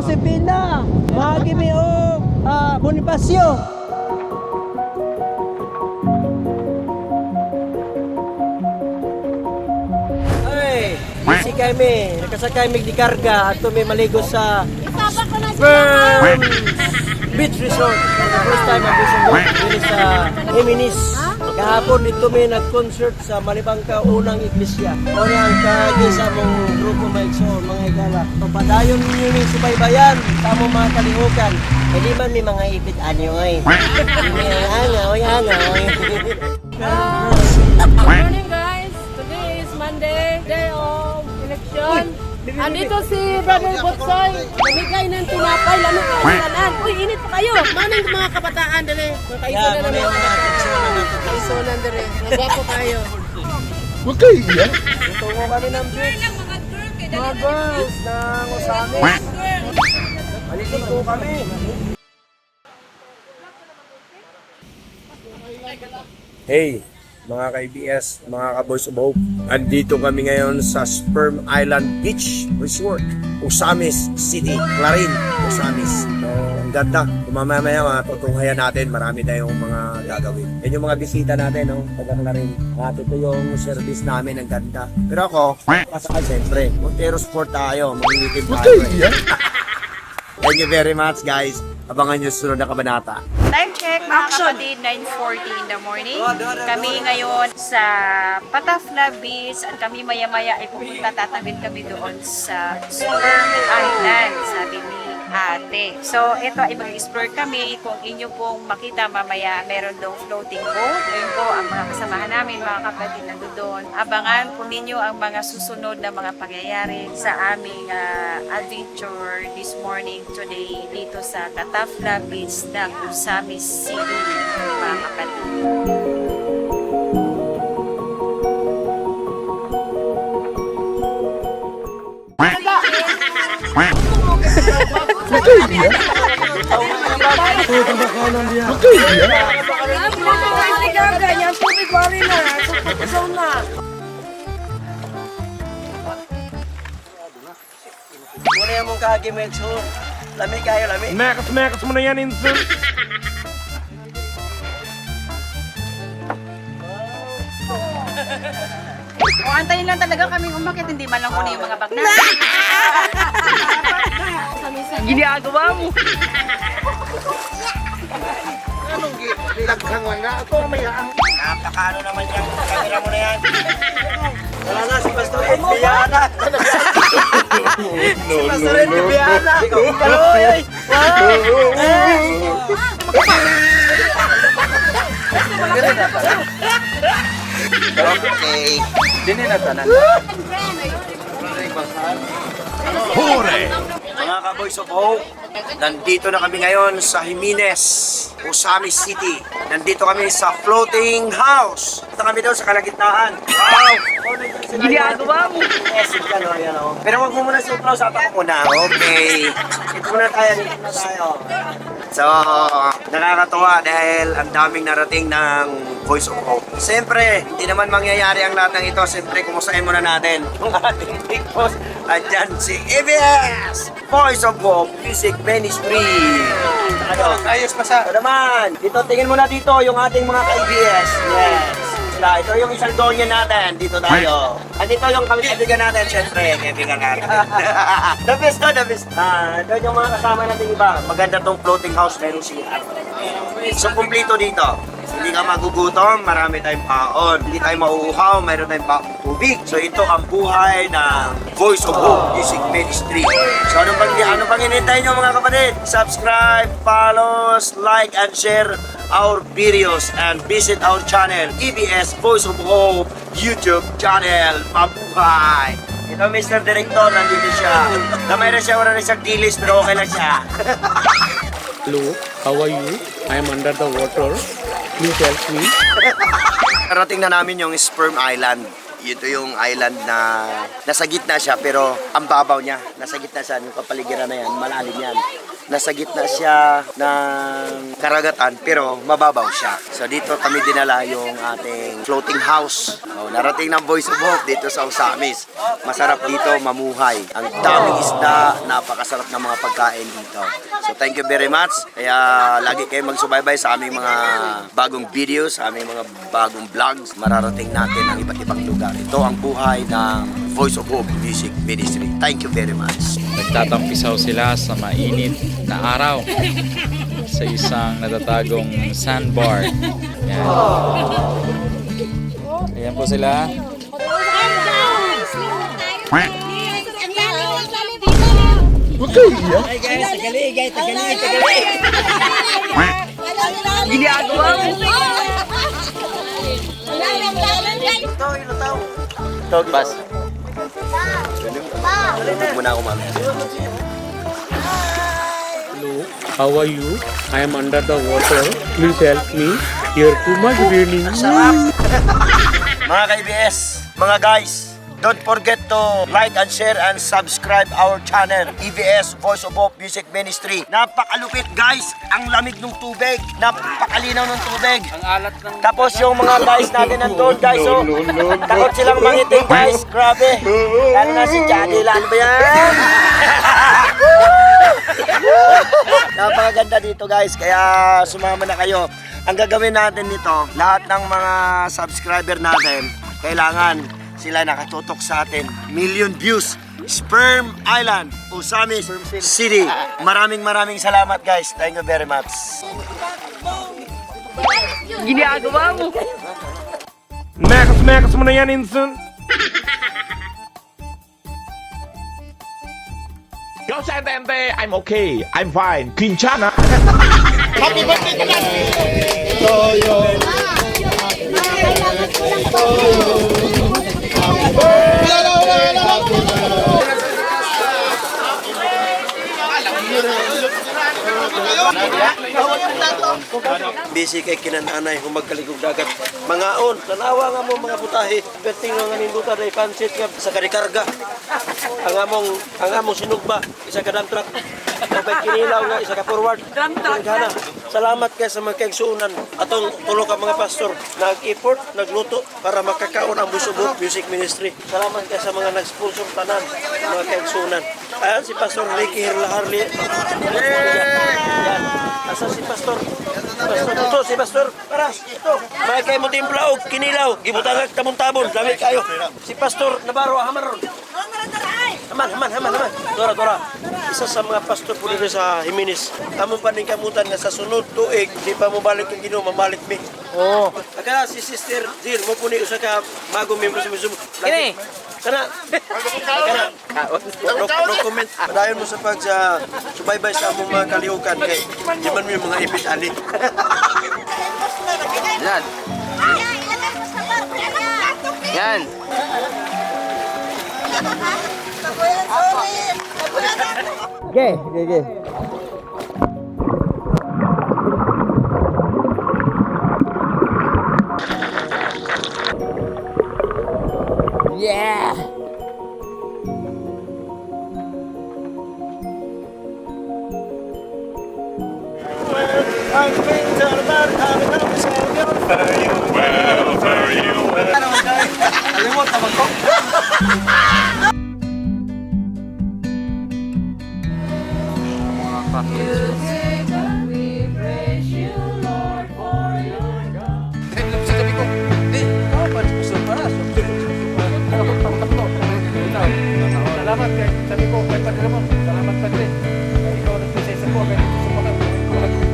Josepina, Magimi o ah, Bonifacio. Ay, busy kami. Nakasakay mig di karga at may maligo sa Sperm Beach Resort. The first time mo dito sa Eminis. Kahapon dito may nag-concert sa Malibangka unang iglesia. O ang kagi sa mong grupo Maigsoon, mga igala. Padayon ninyo ng subaybayan sa mong mga kalihukan. Hindi man may mga ipit anyo ay. Angaw, angaw. Good morning guys! Today is Monday, day of election. Andito si Brother Botsoy. Namigay ng tinapay, lalo ka sa Uy, init pa kayo! Morning mga kabataan, dali. Mga Yan, kaiso na muna yung mga kaitsunan natin. Kaiso na dali. Nagwapo kayo. Huwag kayo iyan. Tungo kami ng beach. Mga girls ng Usami. Malisin po kami. Hey, mga ka-IBS, mga ka-Boys of Hope. Andito kami ngayon sa Sperm Island Beach Resort, Usamis City, Clarin, Usamis. So, ang ganda. Kung mamaya matutunghayan natin, marami tayong mga gagawin. Yan yung mga bisita natin, no? Taga Clarin. At ito yung service namin, ang ganda. Pero ako, pasakal siyempre. Montero Sport tayo, mangingitim tayo. Thank you very much, guys. Abangan nyo sunod na kabanata. Time check mga kapatid, 9.40 in the morning. Kami ngayon sa Patafla Beach at kami maya-maya ay pupunta tatawid kami doon sa Sperm Island, sabi ni ate. So, ito ay mag-explore kami. Kung inyo pong makita mamaya, meron doon floating boat. Ayun po ang mga kasamahan namin, mga kapatid na doon. Abangan po ninyo ang mga susunod na mga pangyayari sa aming ah, adventure this morning today dito sa Tatafla Beach ng Usamis City, mga kapatid. Muna yung mong kagi Maigsoon. Lami kayo, lami. Mekas-mekas mo na yan, Insun. O, antayin lang talaga kami umakit, hindi man lang kunin yung mga bag na. Ginagawa mo. Napakano naman yan. Kamera mo na yan. Wala na si Pastor Ed Biana. si Pastor Ed Biana. Kaloy. Okay. Dini na tanan. Mga ka-boys of hope, nandito na kami ngayon sa Jimenez, Usamis City. Nandito kami sa floating house. Ito kami doon sa kalagitnaan. Wow! Ginagawa mo! Yes, ito ano, yan o. Pero wag mo muna sa ako muna. Okay. Ito muna tayo, dito muna tayo. So, nakakatuwa dahil ang daming narating ng Voice of Hope. Siyempre, hindi naman mangyayari ang lahat ng ito. Siyempre, kumustahin muna natin ang ating big boss. Andyan si EBS! Voice of Hope Music Ministry. Ano? Ayos pa sa... Ito naman. Dito, tingin muna dito yung ating mga ka-EBS. Yes. Sila, ito yung isang donya natin. Dito tayo. Andito yung kami kaibigan natin, syempre. Kaibigan natin. the best to, the best. Ah, ito yung mga kasama natin iba. Maganda tong floating house. Meron siya. So, kumplito dito. Hindi ka magugutom, marami tayong paon. Hindi tayo mauuhaw, mayroon tayong pa tubig. So ito ang buhay ng Voice of Hope Music Ministry. So ano pang, ano pang inintay nyo mga kapatid? Subscribe, follow, like, and share our videos and visit our channel, EBS Voice of Hope YouTube channel. Mabuhay! Ito Mr. Director, nandito siya. Damay na siya, wala na siyang dilis, pero okay lang siya. Hello, how are you? I am under the water. Please help me. Narating na namin yung Sperm Island. Ito yung island na nasa gitna siya pero ang babaw niya. Nasa gitna siya, yung kapaligiran na yan, malalim yan. Nasa gitna siya ng karagatan pero mababaw siya. So dito kami dinala yung ating floating house. Oh, narating ng Voice of Hope dito sa Usamis. Masarap dito mamuhay. Ang daming isda, napakasarap ng mga pagkain dito. So thank you very much. Kaya lagi kayong magsubaybay sa aming mga bagong videos, sa aming mga bagong vlogs. Mararating natin ang iba't ibang lugar. Ito ang buhay ng Voice of Hope Music Ministry. Thank you very much. Nagtatampisaw sila sa mainit na araw sa isang natatagong sandbar. Yan. Ayan po sila. Bas. Muna ako mamaya. Hello, how are you? I am under the water. Please help me. Here too much raining. Mga ka-EBS, mga guys, don't forget to like and share and subscribe our channel, EBS Voice of Hope Music Ministry. Napakalupit guys, ang lamig ng tubig, napakalinaw ng tubig. Ang alat ng... Tapos yung mga guys natin nandun guys, oh, takot silang mangiting guys, grabe. Lalo na si Johnny, lalo ba yan? Napakaganda dito guys, kaya sumama na kayo. Ang gagawin natin nito, lahat ng mga subscriber natin, kailangan sila nakatutok sa atin. Million views. Sperm Island, Usamis City. Maraming maraming salamat guys. Thank you very much. Mekas, mekas mo na yan, Insun. Yo sa entente, I'm okay. I'm fine. Quinchana. Busy kay kinananay kung magkaligog dagat. Mga on, tanawa nga mo mga putahe. Berting nga ninduta na ipansit nga sa karikarga. Ang among, ang among sinugba, isa ka dump truck. Kapag kinilaw nga, isa ka forward. Dump truck Salamat kay sa mga kaigsuunan. Atong tulo ka mga pastor. Nag-effort, nagluto para makakaon ang Busubok Music Ministry. Salamat kay sa mga nag-sponsor tanan, mga kaigsuunan. Ayan si Pastor Ricky Hirlaharli. Yan. Asa si Pastor? Pastor, ito si Pastor. Para, ito. May kayo mo timpla og kinilaw. Gibutangag tabon-tabon. Dami kayo. Si Pastor Navarro Hamaron. Haman, haman, haman, haman. Dora, Dora. Isa sa mga pastor po dito sa Jimenez. Among paningkamutan nga sa sunod tuig, di pa mo balik yung ginoo, mamalik mi. Oo. Oh. Aka si Sister Jill, mo po ni usa ka bagong membro sa Misubo. Kini. Kana. Kana. No, no comment. Padayon mo sa pag sa subaybay sa among mga kalihukan kay di man mo yung mga ipit ani. Yan. Yan. Oke, oke, oke. Yeah. Salamat kay sabi ko, kay Padre Ramon, salamat Padre. Ikaw nagpisa sa ko, kaya ito sumagat.